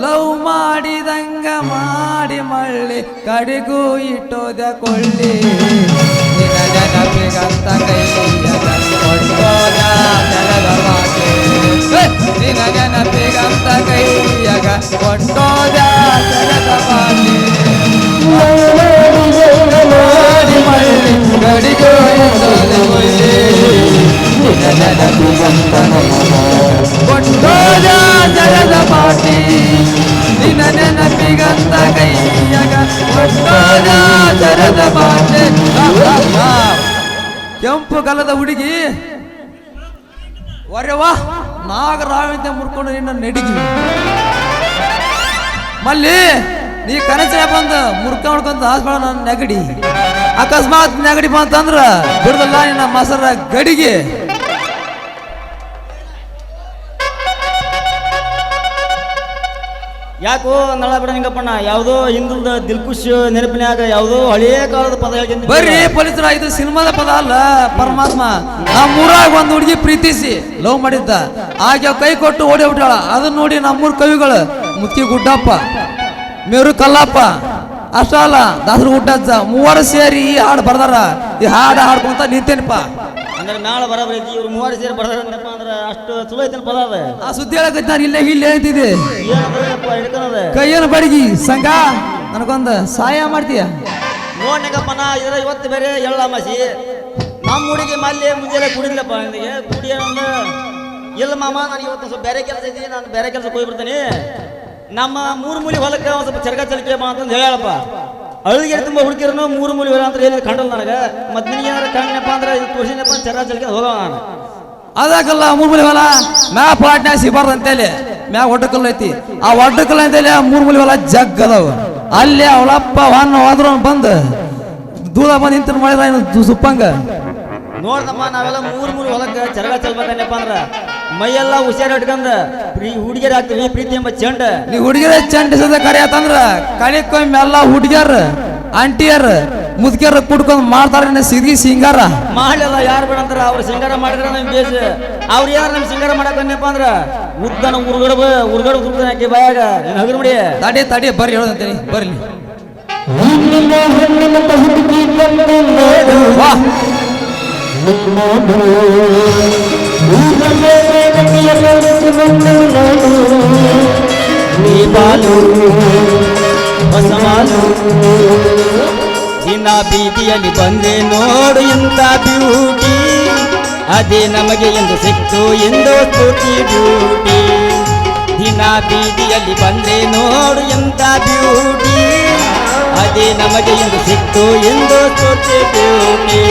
Love ಮಾಡಿದಂಗ ಮಾಡಿ ಮಳ್ಳಿ, ಕಡೆಗೂ ಇಟ್ಟೋದ ಕೊಳ್ಳಿ. ಹೇ! ನಿನ್ನ ನೆನಪಿಗಂತ ಕೈಯಾಗ ಕೊಟ್ಟೋದ ಮಾತೆ. ಮಾಡಿ ಮಳ್ಳಿ, ಕಡೆಗೂ ಕೆಂಪು ಗಲದ ಹುಡುಗಿ. ಒರೆವಾ, ನಾಗರಾವಿಂದ ಮುರ್ಕೊಂಡು ನಿನ್ನ ನಡಿಗಿ. ಮಲ್ಲಿ, ನೀ ಕನಸಿನ ಬಂದು ಮುರ್ಕ ಹೊಡ್ಕೊಂತ ನನ್ನ ನೆಗಡಿ. ಅಕಸ್ಮಾತ್ ನೆಗಡಿ ಬಂತಂದ್ರ ಬಿಡದಲ್ಲ ನಿನ್ನ ಮಸರ ಗಡಿಗೆ. ಯಾಕೋ ನಳ ಬಿಡ ನಿಂಗಪ್ಪಣ್ಣ, ಯಾವುದೋ ಹಿಂದಲ್ದ ದಿಲ್ಕುಶ್ ನೆನಪಿನ್ಯಾಗ ಯಾವುದೋ ಹಳೆಯ ಕಾಲದ ಪದ ಹೇಳ್ತೀನಿ. ಬರ್ರಿ, ಪೊಲೀಸರ, ಇದು ಸಿನಿಮಾದ ಪದ ಅಲ್ಲ, ಪರಮಾತ್ಮ. ನಮ್ಮೂರಾಗ ಒಂದು ಹುಡುಗಿ ಪ್ರೀತಿಸಿ ಲವ್ ಮಾಡಿದ್ದ. ಆಕೆ ಕೈ ಕೊಟ್ಟು ಓಡಿ ಬಿಟ್ಟಾಳ ಅದನ್ನ ನೋಡಿ ನಮ್ಮೂರ ಕವಿಗಳು ಮುತ್ತಿ ಗುಡ್ಡಪ್ಪ ಮೇರು ಕಲ್ಲಪ್ಪ ಅಷ್ಟ ಅಲ್ಲ ದಾಸರು ಗುಡ್ಡಜ್ಜ ಮೂವರು ಸೇರಿ ಈ ಹಾಡು ಬರ್ದಾರ. ಈ ಹಾಡು ಹಾಡ್ಕೊಂತ ನಿಂತೇನಪ್ಪ. ಅಂದ್ರೆ ನಾಳೆ ಬರಬರಿ ಐತಿ ಇವ್ರು ಮೂವರು ಸೇರಿ ಬರದಂತಪ್ಪ ಅಂದ್ರೆ ಅಷ್ಟು ಚಲೋ ಐತಿ ಪದ ಅದ? ಆ ಸುದ್ದಿ ಹೇಳಕೈತಿ ಇಲ್ಲ ಇಲ್ಲೇ ಅಂತಿದೆ ಕೈಯನ್ನು ಬಡಗಿ ಸಂಘ ನನಗೊಂದು ಸಹಾಯ ಮಾಡ್ತೀಯ? ನೋಡ್ ನಾ ಇದ್ರ ಇವತ್ತು ಬೇರೆ ಎಳ್ಳ ಮಾಸಿ. ನಮ್ಮ ಹುಡುಗಿ ಮಲ್ಲಿ ಮುಂಜಾನೆ ಕುಡಿದ್ಲಪ್ಪ ನನಗೆ ಕುಡಿ ಅಂದ ಇಲ್ಲ ಮಾಮ ನನಗೆ ಇವತ್ತು ಸ್ವಲ್ಪ ಬೇರೆ ಕೆಲಸ ಐತಿ ನಾನು ಬೇರೆ ಕೆಲಸಕ್ಕೆ ಹೋಗ್ಬಿಡ್ತೀನಿ. ನಮ್ಮ ಮೂರು ಮೂಲಿ ಹೊಲಕ್ಕೆ ಒಂದು ಸ್ವಲ್ಪ ಚರ್ಗ ಚಲಿಕೆ ಬಾ ಅಂತಂದು ಹೇಳಪ್ಪ ಅಳಿಗೆ ತುಂಬ ಹುಡುಕಿರನು ಮೂರು ಮೂಲಿ ಅಂತ ಹೇಳಿ ಕಂಡಲ್ಲ ನನಗೆ? ಮತ್ತೆ ನಿನಗೆ ಏನಾರ ಕಂಡನಪ್ಪ ಅಂದ್ರೆ ಇದು ತೋರಿಸಿನಪ್ಪ ಚರ ಚಲಿಕೆ ಹೋಗವ ನಾನು. ಅದಕ್ಕಲ್ಲ ಮೂರ್ಮೂಲಿ ಹೊಲ ಮ್ಯಾ ಪ್ಲಾಟ್ನ್ಯಾಗ ಸಿಬಾರ್ದು ಅಂತೇಳಿ ಮ್ಯಾ ಒಡ್ಡಕಲ್ಲು ಐತಿ. ಆ ಒಡ್ಡಕಲ್ಲು ಅಂತೇಳಿ ಆ ಮೂರ್ಮೂಲಿ ಹೊಲ ಜಗ್ ಅದಾವ ಅಲ್ಲಿ ಅವಳಪ್ಪ ವಾನ್ ಹೋದ್ರು ಬಂದು ದೂರ ಬಂದು ನಿಂತು ಮಾಡಿದ್ರ ಸುಪ್ಪಂಗ? ನೋಡ್ದಮ್ಮ ನಾವೆಲ್ಲ ಮೂರು ಮೂರು ಹೊಲಕ್ಕೆ ಚರಗ ಚಲ್ಬೇಕನ್ನಪ್ಪ ಅಂದ್ರ. ಮೈಯೆಲ್ಲ ಹುಷಾರು ಇಟ್ಕೊಂಡ ಪ್ರೀ ಹುಡುಗಿಯರ್ ಆಗ್ತೀವಿ ಪ್ರೀತಿ ಎಂಬ ಚಂಡ. ನೀ ಹುಡುಗಿರ ಚಂಡಿಸದ ಕರೆ ಆತಂದ್ರ ಕಳಿಕೊಮ್ಮೆ ಎಲ್ಲ ಹುಡುಗಿಯರ್ ಆಂಟಿಯರ್ ಮುದುಕಿಯರ್ ಕುಡ್ಕೊಂಡ್ ಮಾಡ್ತಾರ ಸಿರಿ ಸಿಂಗಾರ. ಮಾಡಲ್ಲ ಯಾರು ಬೇಡ ಅಂತಾರ ಅವ್ರು ಸಿಂಗಾರ ಮಾಡಿದ್ರ ನಮ್ ಬೇಸ ಅವ್ರು ಯಾರು ನಮ್ ಸಿಂಗಾರ ಮಾಡಕ್ಕನ್ನಪ್ಪ ಅಂದ್ರ ಉದ್ದನ ಉರ್ಗಡ ಉರ್ಗಡ ಉರುಗಡ ಹಾಕಿ ಬಾಯಾಗ. ನೀನ್ ಹಗರ್ ಮಾಡಿ ತಡಿ ತಡಿ ಬರ್ರಿ ಹೇಳೋದಂತೇಳಿ ಬರ್ಲಿ ವಾ. ದಿನ ಬೀದಿಯಲ್ಲಿ ಬಂದೆ ನೋಡು ಇಂತ ಬ್ಯೂಟಿ ಅದೇ ನಮಗೆ ಎಂದು ಸಿಕ್ತು ಎಂದು ಸ್ತುತಿ ಬ್ಯೂಟಿ ದಿನ ಬೀದಿಯಲ್ಲಿ ಬಂದೆ ನೋಡು ಎಂತ ಬ್ಯೂಟಿ ಅದೇ ನಮಗೆ ಇಂದು ಸಿಕ್ತು ಎಂದು ಸ್ತುತಿ ಬ್ಯೂಟಿ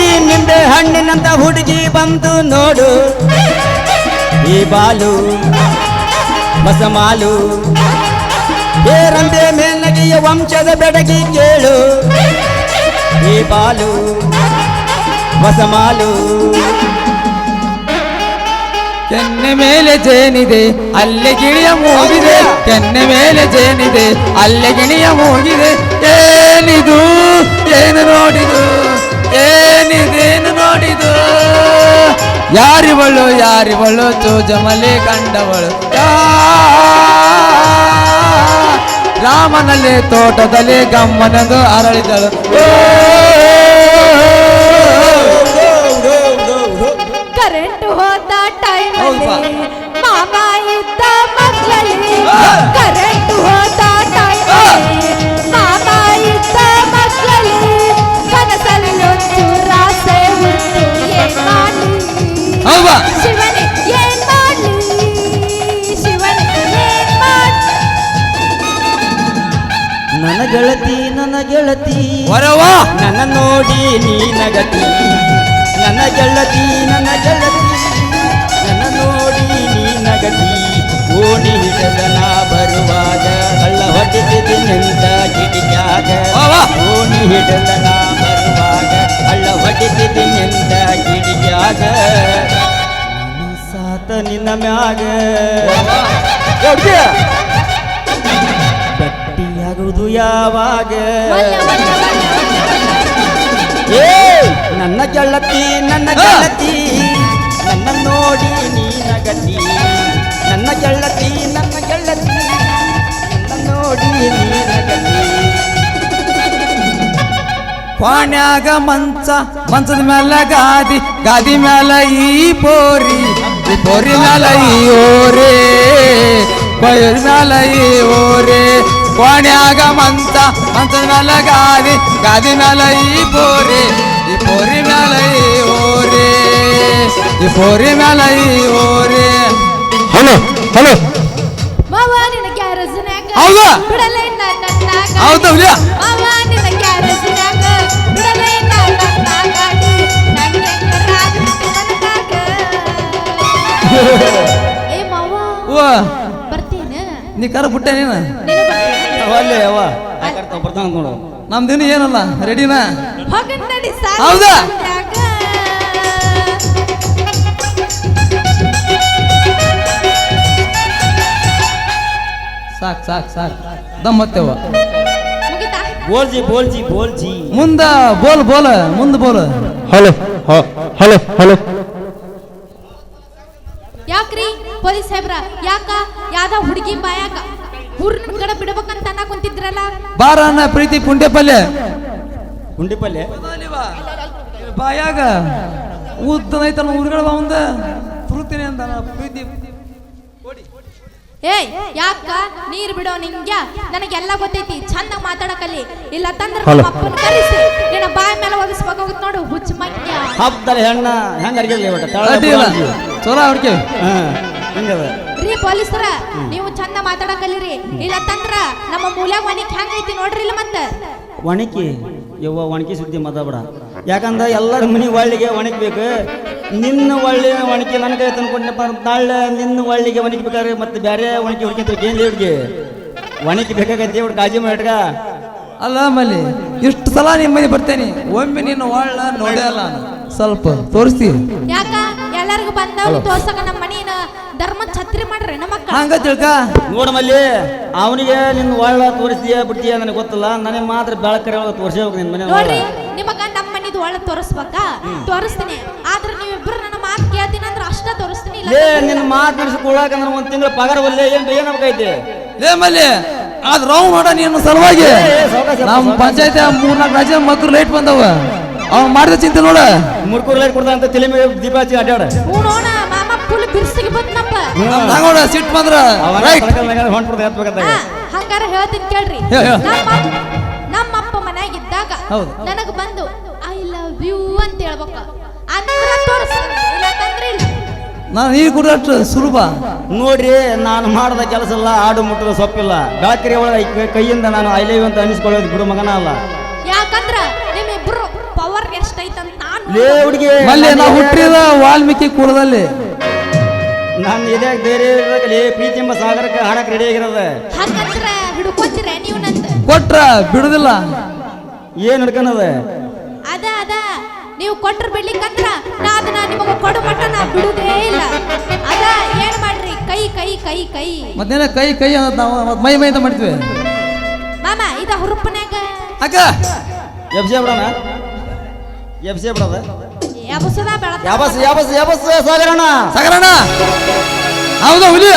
ಈ ನಿಂಬೆ ಹಣ್ಣಿನಂತ ಹುಡುಗಿ ಬಂದು ನೋಡು. ಈ ಬಾಲು, ಬಸಮಾಲು ಬೇರಂಬೆ ಮೇನಗಿಯ ವಂಶದ ಬೆಡಗಿ ಕೇಳು. ಈ ಬಾಲು, ಬಸಮಾಲು ಕೆನ್ನೆ ಮೇಲೆ ಜೇನಿದೆ, ಅಲ್ಲೇ ಗಿಳಿಯ ಮೂಗಿದೆ. ಕೆನ್ನೆ ಮೇಲೆ ಜೇನಿದೆ, ಅಲ್ಲೇ ಗಿಣಿಯ ಮೂಗಿದೆ. ಏನಿದು, ಏನು ನೋಡಿದು ಏನಿದೇನು ನೋಡಿದು. ಯಾರಿವಳು ಯಾರಿವಳು ಚೋಜಮಲೆ ಕಂಡವಳು. ರಾಮನಲ್ಲಿ ತೋಟದಲ್ಲಿ ಗಮ್ಮನದು ಅರಳಿದಳು. ಹೌದಾ? ಮಾಮ ಇದ್ದ ಮಕ್ಕಳಲ್ಲಿ ಕರೆಂಟ್ ಹೋದ ಟೈಮ್ ಆ! ಮಾಮ ಇದ್ದ ಮಕ್ಕಳಲ್ಲಿ ಕನಸಲ್ಲಿ ಒಂಚೂರು ಆಸೆ ಉಂಟು. ಏನ್ ಮಾಡ್ಲಿ ಹೌದಾ? ಶಿವನೇ ಏನ್ ಶಿವನೇ ನನ್ನ ಗೆಳತಿ ನನ್ನ ಗೆಳತಿ. ವರವಾ ನನ್ನ ನೋಡಿ ನೀ ನಗತಿ. ನನ್ನ ಗೆಳತಿ ನನ್ನ ಗೆಳತಿ. ನನ್ನ ನೋಡಿ ನೀ ನಗತಿ ಓಡಿ ಹಿಡದ ಬರುವಾಗ ಹಳ್ಳ ಹೊಡೆದಿದ್ದು ನಿಂತ ಗಿಡಿಯಾಗ ಓಡಿ ಹಿಡದನ ಹಿಡದ ನಾ ಬರುವಾಗ ಹಳ್ಳ ಹೊಡೆದಿದ್ದು ನಿಂತ ಗಿಡಿಯಾಗ ಸಾತ ನಿನ್ನ ಮ್ಯಾಗ. ಗಟ್ಟಿಯಾಗುವುದು ಯಾವಾಗ? ಏ ನನ್ನ ಗೆಳತಿ ನನ್ನ ಗೆಳತಿ. ನೋಡಿ ನೀ ನಗತಿ ನನ್ನ ಗೆಳತಿ ನನ್ನ ಗೆಳತಿ ನನ್ನ ನೋಡಿ ನೀನಗತಿ ಕ್ವಾಣ್ಯಾಗ ಮಂಚ ಮಂಚದ ಮ್ಯಾಲ ಗಾದಿ ಗಾದಿ ಮ್ಯಾಲ ಈ ಪೋರಿ ಈ ಪೋರಿ ಮ್ಯಾಲ ಈ ಓರೆ ಕೊಯ್ರ ಮ್ಯಾಲ ಈ ಓರೆ ಕ್ವಾಣ್ಯಾಗ ಮಂಚ ಮಂಚದ ಮ್ಯಾಲ ಗಾದಿ ಗಾದಿ ಮ್ಯಾಲ ಈ ಪೋರಿ ಈ ಪೋರಿ ಮ್ಯಾಲ ಈ ಓರೆ ಈ ಪೋರಿ ಮ್ಯಾಲ ಈ ಓರೆ ಹಲೋ ಹಲೋ. ಮಾವ ನಿನ್ನ ಗ್ಯಾರೇಜ್ನ್ಯಾಗ ಹೌದಾ? ಮಾವ ನಿನ್ನ ಗ್ಯಾರೇಜ್ನ್ಯಾಗ. ನಂಗ್. ಏ ಮಾವ ಓ ಬರ್ತೀನ? ನೀ ಕರ ಬಿಟ್ಟೆ ನೀನು? ನೀನು ಬರ್ತೀನ? ಅವಲ್ಲೇ ಅವ. ಯಾಕಂತ ಬರ್ತಾನ ನೋಡು ನಮ್ದಿನ ಏನಲ್ಲ ರೆಡಿನಾ ಹೋಗನ್ ನಡಿ ಸಾಕು ಹೌದಾ? ಸಾಕ್ ಸಾಕ್ ಸಾಕ್. ದಮ್ ಹತ್ತೇವ. ಮುಗಿತಾ? ಬೋಲ್ಜಿ ಬೋಲ್ಜಿ ಬೋಲ್ಜಿ. ಮುಂದ ಬೋಲ್ ಬೋಲ ಮುಂದ ಬೋಲ. Hello hello hello. ಯಾಕ್ರಿ ಪೊಲೀಸ್ ಸಾಹೇಬ್ರ? ಯಾಕ? ಯಾವ್ದ ಹುಡುಗಿ ಬಾಯಾಕ ಊರ್ನ ಕಡೆ ಬಿಡ್ಬೇಕಂತ ಅನ್ನ ಕುಂತಿದ್ರಲ್ಲ? ಬಾರ ಅನ್ನ ಪ್ರೀತಿ ಪುಂಡೆ ಪಲ್ಯ ಪುಂಡೆ ಪಲ್ಯ ಬಾಯಾಗ ಉದ್ದನೈತಲ್ಲ ಊರುಗಳ ಒಂದ ತುರುಕ್ತೀನಿ ಅಂತ ಪ್ರೀತಿ. ಏಯ್ ಯಾಕ? ನೀರ್ ಬಿಡೋ ನಿಂಗ್ಯ? ನನಗೆಲ್ಲ ಗೊತ್ತೈತಿ ಚಂದ ಮಾತಾಡಕಲ್ಲಿ ಇಲ್ಲ ತಂದ್ರ ಬಾಯ ನಮ್ಮ ಅಪ್ಪನ ಕರೆಸಿ. ನಿನ್ನ ಬಾಯಿ ಮೇಲೆ ಒಗಿಸ್ಬೇಕಾಗುತ್ತೆ ನೋಡು ಹುಚ್ಚ ಮಂಗ್ಯ ಹಬ್ಬದಲ್ಲಿ ಹೆಣ್ಣ ಹೆಂಗ ಅರ್ಗಿಲ್ಲ ಒಟ್ಟ ಅಡ್ಡಿ ಇಲ್ಲ. ಚಲೋ ಹುಡ್ಕೆ ಹಾ ಹಿಂಗದ ರೀ ಪೊಲೀಸರ ನೀವು ಚಂದ ಮಾತಾಡಕಲ್ಲಿರಿ ಇಲ್ಲ ತಂದ್ರ ನಮ್ಮ ಮೂಲ್ಯಾಗ ಮನಿಗ್ ಹೆಂಗೈತಿ ನೋಡ್ರಿ ಇಲ್ಲ ಮತ್ತೆ. ಒಣಕಿ? ಯವ್ವ ಒಣಕಿ ಸುದ್ದಿ ಮಾತಾಡ ಯಾಕಂದ್ರೆ ಎಲ್ಲರ ಮನಿ ಒಳ್ಳಿಗೆ ಒಣಕ್ಬೇಕು. ನಿನ್ನ ಒಳ್ಳೆ ಒಣಕಿ ನನ್ನ ಕೈ ತಂದ್ಕೊಂಡಪ್ಪ ನಾಳೆ ನಿನ್ನ ಒಳ್ಳಿಗೆ ಒಣಕ್ಬೇಕಾದ್ರೆ ಮತ್ತೆ ಬೇರೆ ಒಣಕಿ ಹುಡ್ಕೊಂತ ಏನು ದೇವ್ರಿಗೆ ಒಣಕಿ ಬೇಕಾಗೈತಿ ಇವ್ರು ಕಾಜಿ ಮಾಡ್ಕ ಅಲ್ಲ ಮಲ್ಲಿ ಇಷ್ಟು ಸಲ ನಿಮ್ಮ ಮನೆ ಬರ್ತೇನೆ ಒಮ್ಮೆ ನಿನ್ನ ಒಳ್ಳ ನೋಡೇ ಅಲ್ಲ ನಾನು. ಸ್ವಲ್ಪ ತೋರಿಸ್ತಿ? ಯಾಕ? ಎಲ್ಲರಿಗೂ ಬಂದವ್ ತೋರ್ಸಕ ನಮ್ಮ ಮನೆಯ ಧರ್ಮ ಛತ್ರಿ ಮಾಡ್ರಿ ನಮ್ಮ ಹಂಗ ತಿಳ್ಕ? ನೋಡಮಲ್ಲಿ ಅವನಿಗೆ ನಿನ್ನ ಒಳ್ಳ ತೋರಿಸ್ತೀಯ ಬಿಡ್ತೀಯ ನನಗೆ ಗೊತ್ತಿಲ್ಲ ನನಗೆ ಮಾತ್ರ ಬೆಳಕರೆ ಒಳಗೆ ಹೋಗಿ ನಿನ್ನ ಮನೆ ನೋಡ್ರಿ ನಿಮಗ ನಮ್ಮ ಮನಿದ್ ಒಳ ತೋರಿಸ್ಬೇಕಾ? ತೋರಿಸ್ತೀನಿ. ಆದ್ರೆ ನೀವಿಬ್ರು ನನ್ನ ಮಾತು ಕೇಳ್ತೀನಿ ಅಂದ್ರೆ ಅಷ್ಟ ತೋರಿಸ್ತೀನಿ ಇಲ್ಲ ಲೇ ನಿನ್ನ ಮಾತು ನಡೆಸ್ಕೊಳಕಂದ್ರೆ ಒಂದ್ ತಿಂಗಳು ಪಗಾರ ಒಲ್ಲೆ ಏನ್ ಏನಾಗೈತಿ ಲೇ ಮಲ್ಲಿ ಅದ್ ರೌ ನೋಡ ನೀನು ಸಲುವಾಗಿ. ನಮ್. ಪಂಚಾಯತ್ ಮೂರ್ನಾಲ್ಕು ರಾಜ್ಯ ಮಕ್ಕಳು ಲೈಟ್ ಬಂದವ. ಅವ್ನು ಮಾಡಿದ ಚಿಂತೆ ನೋಡ. ಮುರ್ಕೂರ್ ಲೈಟ್ ಕೊಡ್ದ ಅಂತ ತಲೆ ಮೇಲೆ ದೀಪ ಹಚ್ಚಿ ಅಡ್ಡಾಡ ಹ್ಞೂ ನೋಡ ಮಾಮ ಫುಲ್ ಬಿರ್ಸಿಗೆ ಬಂದ್ನಪ್ಪ. ತಗೊಂಡ ಸಿಟ್ ಬಂದ್ರ ರೈಟ್ ಎತ್ಬೇಕಂತ ಹಂಗಾರ ಹೇಳ್ತೀನಿ ಕೇಳ್ರಿ. ನಮ್ಮ ಅಪ್ಪ ಮನ್ಯಾಗ ಇದ್ದಾಗ ಹೌದು. ನನಗ ಬಂದು ನಾನು ಈಗ ಕುಡಿಯೋಷ್ಟು ಸುಲಭ. ನೋಡ್ರಿ ನಾನು ಮಾಡಿದ ಕೆಲಸ ಇಲ್ಲ ಆಡು ಮುಟ್ಟದ ಸೊಪ್ಪಿಲ್ಲ. ಗಾತ್ರಿ ಒಳಗೆ ಕೈಯಿಂದ ನಾನು ಐಲೇವ್ ಅಂತ ಅನಿಸ್ಕೊಳ್ಳೋದು ಬಿಡು ಮಗನ ಅಲ್ಲ. ಯಾಕಂದ್ರ ನಿಮ್ಮಿಬ್ರು ಪವರ್ ಎಷ್ಟೈತಂತ ನಾನು ಲೇ ಹುಡುಗಿ ಮಲ್ಲಿ ನಾವು ಹುಟ್ಟಿದ ವಾಲ್ಮೀಕಿ ಕುಲದಲ್ಲಿ ನಾನು ಇದೇ ಬೇರೆ ಲೇ ಪ್ರೀತಿ ಎಂಬ ಸಾಗರಕ್ಕೆ ಹಾಡಕ್ ರೆಡಿ ಆಗಿರೋದ. ಹಂಗಂದ್ರ ಹಿಡ್ಕೊತೀರ ನೀವು ನಂದು? ಕೊಟ್ರ ಬಿಡುದಿಲ್ಲ. ಏನ್ ಹಿಡ್ಕನದ? ನೀವು ಕೊಟ್ಟರು ಬಿಡ್ಲಿಕ್ಕಂದ್ರ ನಾ ಅದನ್ನ ನಿಮಗೆ ಕೊಡು ಮಟ್ಟ ನಾ ಬಿಡುದೇ ಇಲ್ಲ. ಅದ ಏನ್ ಮಾಡ್ರಿ? ಕೈ ಕೈ ಕೈ ಕೈ. ಮತ್ತೇನ ಕೈ ಕೈ ಅಂತ ನಾವು ಮತ್ತ್ ಮೈ ಮೈ ಅಂತ ಮಾಡ್ತೀವಿ. ಮಾಮ ಇದ ಹುರುಪನ್ಯಾಗ. ಅಕ್ಕ! ಎಬ್ಸೆ ಬಿಡೋಣ. ಎಬ್ಸೆ ಬಿಡೋದ. ಯಾಬಸದ ಬೆಳತ ಯಾಬಸ್ ಯಾಬಸ್ ಯಾಬಸ್ ಸಾಗರಣ ಸಾಗರಣ ಹೌದು ಹುಲಿ!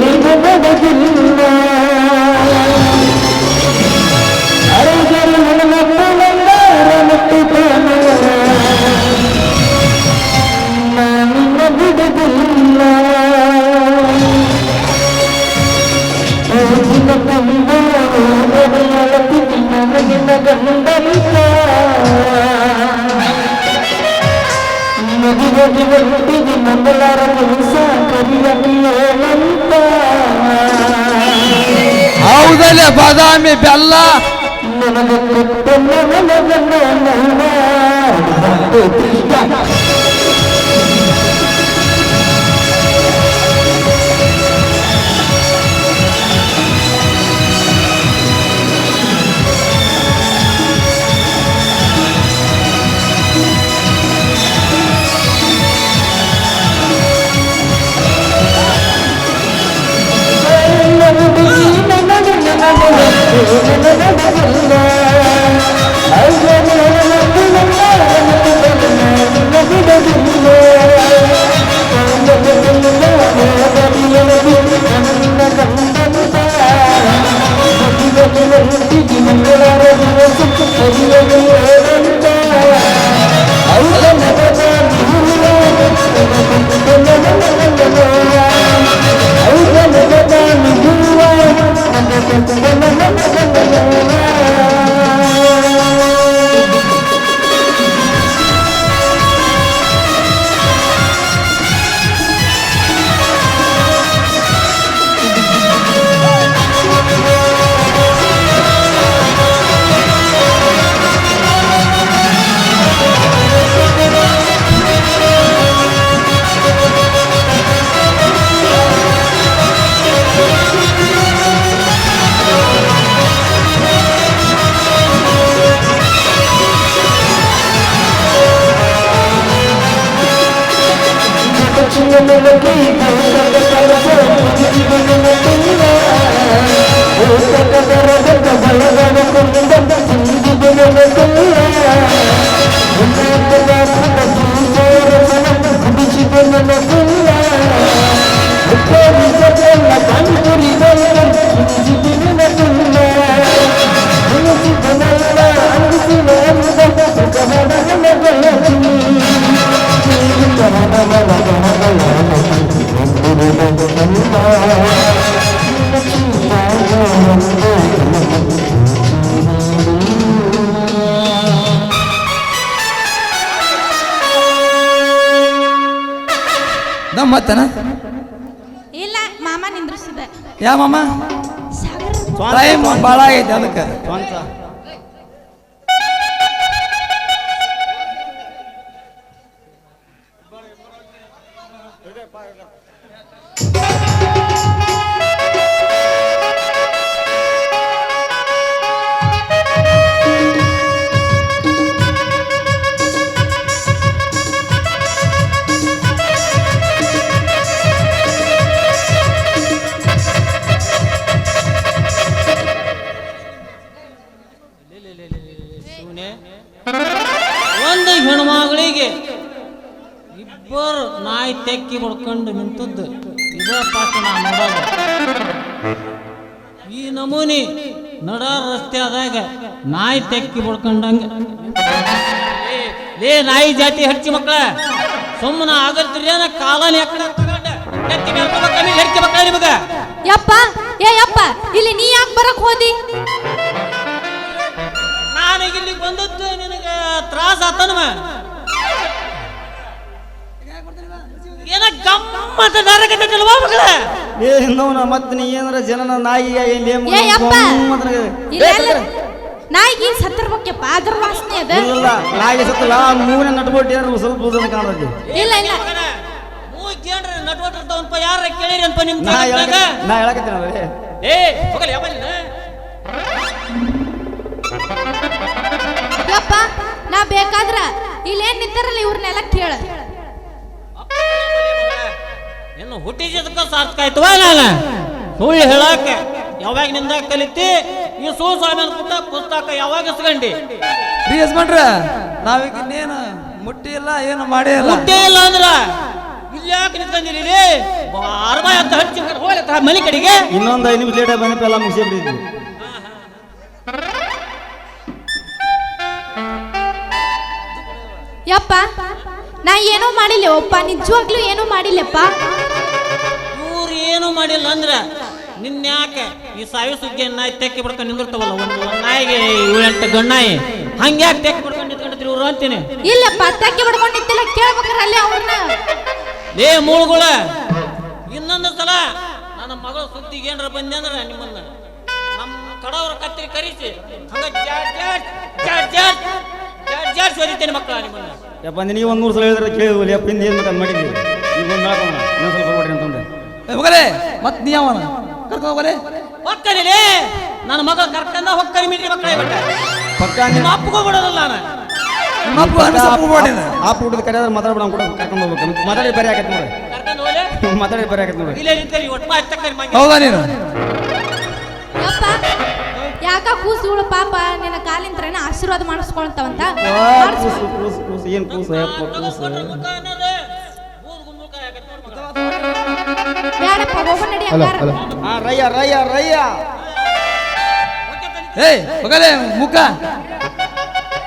ನಿಗು ಬದುಕಿಲ್ಲ ಅರಗರು ನನ್ನ ಪುನಂದಾರ ಮತ್ತು ಪುನಂದ ನಾನಿನ್ನ ಬಿಡುವುದಿಲ್ಲ ಓದಿನ ಕಂಬ ನನಗೆ ನಗಂಬಲಿ ಹೌದಲ್ಲೇ ಬಾದಾಮಿ ಬೆಲ್ಲ I ನಮ್ಮ ಮತ್ತನ ಇಲ್ಲ ಮಾಮ ನಿಂದ್ರಿಸಿದ ಯಾ ಮಾಮ ಸ್ವಂತ ಟೈಮ್ ಭಾಳ ಆಗೈತೆ ಅದಕ್ಕೆ ಸ್ವಂತ ಶಿವನೇ ಇಬ್ಬರು ನಾಯಿ ತೆಕ್ಕಿ ಹೊಡ್ಕೊಂಡು ನಿಂತದ್ದು. ಇದೇ ಪಾಠ ನಾ ನೋಡೋದು ಈ ನಮೂನಿ ನಡ ರಸ್ತೆ ಆದಾಗ ನಾಯಿ ತೆಕ್ಕಿ ಹೊಡ್ಕೊಂಡಂಗ. ಏ ಲೇ ನಾಯಿ ಜಾತಿ ಹಚ್ಚಿ ಮಕ್ಕಳ ಸುಮ್ಮನ ಆಗಲ್ತಿರಿ ಏನ? ಕಾಲನಿ ಹೆರ್ಕೆ ಮಕ್ಕಳ ನಿಮಗ. ಯಪ್ಪ ಏ ಯಪ್ಪ ಇಲ್ಲಿ ನೀ ಯಾಕೆ ಬರಕ್ ಹೋದಿ? ನಾನು ಇಲ್ಲಿ ಬಂದದ್ದು ನಿನಗೆ ತ್ರಾಸ ಆತನವ ಗಮ್ಮತ್ತ ನರಕತ್ತಲ್ವಾ ಮಗಳ. ಏ ಹಿಂದವನ ಮತ್ತೆ ನೀ ಏನಾರ ಜನನ ನಾಯಿಯ ಇಲ್ಲಿ ಏ ಯಪ್ಪ. ನಾಯಿಗೆ ಸತ್ತಿರ್ಬೇಕಪ್ಪ ಅದ್ರ ವಾಸನೆ ಅದ. ಇಲ್ಲ ನಾಯಿ ಸತ್ತಲ್ಲ ಮೂನ ನಟ್ಬಿಟ್ಟು ಏನಾರು ಸ್ವಲ್ಪ ಉದನ ಕಾಣತೈತಿ. ಇಲ್ಲ ಇಲ್ಲ. ಕೇಳ್ರ ನಟ್ವಟ್ಟಿರ್ತಾವನ್ಪ ಯಾರ ಕೇಳಿರಿ ಅನ್ಪ ನಿಮ್ ನಾ ಹೇಳಕತ್ತೀನಿ ಏ ಹೋಗಲಿ ಯಾವಲ್ಲಿ ಯಪ್ಪ ನಾ ಬೇಕಾದ್ರ ಇಲ್ಲೇನ್ ನಿಂತಾರಲ್ಲ ಇವ್ರನ್ನೆಲ್ಲ ಕೇಳ. ಇನ್ನು ಹುಟ್ಟಿದ್ದಕ್ಕ ಸಾರ್ಥಕ ಆಯ್ತವ ನಾನು? ಸುಳ್ಳು ಹೇಳಾಕ ಯಾವಾಗಿನಿಂದ ಕಲಿತಿ? ಈ ಸೂ ಸ್ವಾಮಿ ಅನ್ಕೊಂಡ ಪುಸ್ತಕ ಯಾವಾಗ ಇಸ್ಕೊಂಡಿ? ರೀ ಯಜಮಾನ್ರ ನಾವೀಗ ಇನ್ನೇನು ಮುಟ್ಟಿ ಇಲ್ಲ ಏನು ಮಾಡಿ ಇಲ್ಲ. ಮುಟ್ಟೇ ಇಲ್ಲ ಅಂದ್ರ ಇಲ್ಲಿ ನಿಂತಂದಿರಿ ಅರ್ಧ ಅಂತ ಹಚ್ಚಿ ಹೋಗ್ಲಿ ಮನೆ ಕಡೆಗೆ. ಇನ್ನೊಂದು ಐದು ನಿಮಿಷ ಲೇಟ್ ಬಂದಪ್ಪ ಎಲ್ಲ ಮುಗಿಸಿಬಿಟ್ಟಿದ್ವಿ ಯಪ್ಪ ನಾ ಏನೂ ಮಾಡಿಲ್ಲ ಒಪ್ಪ ನಿಜವಾಗ್ಲೂ ಏನೂ ಮಾಡಿಲ್ಲಪ್ಪ? ಏನು ಮಾಡಿಲ್ಲ ಅಂದ್ರ ನಿನ್ನ ಯಾಕೆ ಈ ಸಾವಿ ಸುದ್ದಿ ನಾಯಿ ತೆಕ್ಕಿ ಬಿಡ್ಕೊಂಡು ನಿಂದಿರ್ತವಲ್ಲ ಒಂದು ನಾಯಿಗೆ ಏಳೆಂಟು ಗಣ್ಣಾಯಿ ಹಂಗ್ಯಾಕೆ ತೆಕ್ಕಿ ಬಿಡ್ಕೊಂಡು ನಿಂತ್ಕೊಂಡಿದ್ರಿ ಇವ್ರು ಅಂತೀನಿ? ಇಲ್ಲಪ್ಪ ತೆಕ್ಕಿ ಬಿಡ್ಕೊಂಡು ನಿಂತಿಲ್ಲ ಕೇಳ್ಬೇಕಾರ ಅಲ್ಲಿ ಅವ್ರನ್ನ. ಏ ಮೂಳುಗಳ ಇನ್ನೊಂದು ಸಲ ನನ್ನ ಮಗಳ ಸುದ್ದಿಗೆ ಏನಾರ ಬಂದೆ ಅಂದ್ರೆ ನಿಮ್ಮನ್ನ ನಮ್ಮ ಕಡವ್ರ ಕತ್ತಿ ಕರಿಸಿ. ಹಂಗ ಜಾಡ್ ಮಕ್ಕಳ ನಿಮ್ಮನ್ನ. ಯಪ್ಪ ನೀವು ಒಂದು ನೂರು ಸಲ ಹೇಳಿದ್ರೆ ಕೇಳಿದ್ವಿ ಯಪ್ಪ ಈಗ ಒಂದು ಮಾಡ್ಕೋಣ ಇನ್ನೊಂದು ಸ್ವಲ್ಪ ಕೊಡ್ರಿ ಅಂತಂದ್ರೆ ಹೋಗಲೇ. ಮತ್ ನೀ ಅವನ ಕರ್ಕೊಂಡು ಹೋಗಲೇ. ಹೊಕ್ಕನಿಲೇ ನನ್ನ ಮಗ ಕರ್ಕೊಂಡ ಹೊಕ್ಕನಿ ಮೀಟ್ರಿ ಮಕ್ಕಳೇ ಬಿಟ್ಟ. ಪಕ್ಕ ನಿಮ್ಮ ಅಪ್ಪಗೂ ಬಿಡೋದಿಲ್ಲ ನಾನು. ನಿಮ್ಮ ಅಪ್ಪ ಅನ್ಸ ಅಪ್ಪ ಮಾಡಿದ ಆ ಪುಟ್ಟದ ಕರೆಯಾದ್ರೆ ಮಾತಾಡ್ಬಿಡ ಕೂಡ ಕರ್ಕೊಂಡು ಹೋಗ್ಬೇಕು. ಮಾತಾಡಿ ಬೇರೆ ಆಗತ್ತೆ ನೋಡಿ. ಮಾತಾಡಿ ಬೇರೆ ಆಗತ್ತೆ ನೋಡಿ. ಇಲ್ಲೇ ನಿಂತೇಳಿ ಒಟ್ಟು ಮಂಗೆ ಹೌದಾ ನೀನು. ಯಪ್ಪ ಯಾಕ ಕೂಸುಗಳು ಪಾಪ ನಿನ್ನ ಕಾಲಿಂತ್ರನ ಆಶೀರ್ವಾದ ಮಾಡಿಸ್ಕೊಳ್ತಾವಂತ? ಕೂಸು ಕೂಸು ಕೂಸು ಏನು ಕೂಸು ಕೂಸು. ಹಲೋ ಹಂಗಾರ ಹಲೋ ಹಾ ರಯ್ಯ ರಯ್ಯ ರಯ್ಯ ಏಯ್ ಹೋಗಲೇ ಮುಖ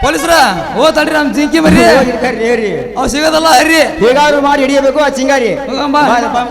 ಪೊಲೀಸ್ರ ಓ ತಡ್ರಿ ನಮ್ ಜಿಂಕಿ ಬರ್ರಿ ಹೋಗಿ ಕರ್ರಿ ಏರಿ ಅವ್ ಸಿಗೋದಲ್ಲ ಹರ್ರಿ ಹೇಗಾದ್ರು ಮಾಡಿ ಹಿಡಿಯಬೇಕು ಆ ಚಿಂಗಾರಿ ಹೋಗಂಬ ಬಾ, ಬಾ.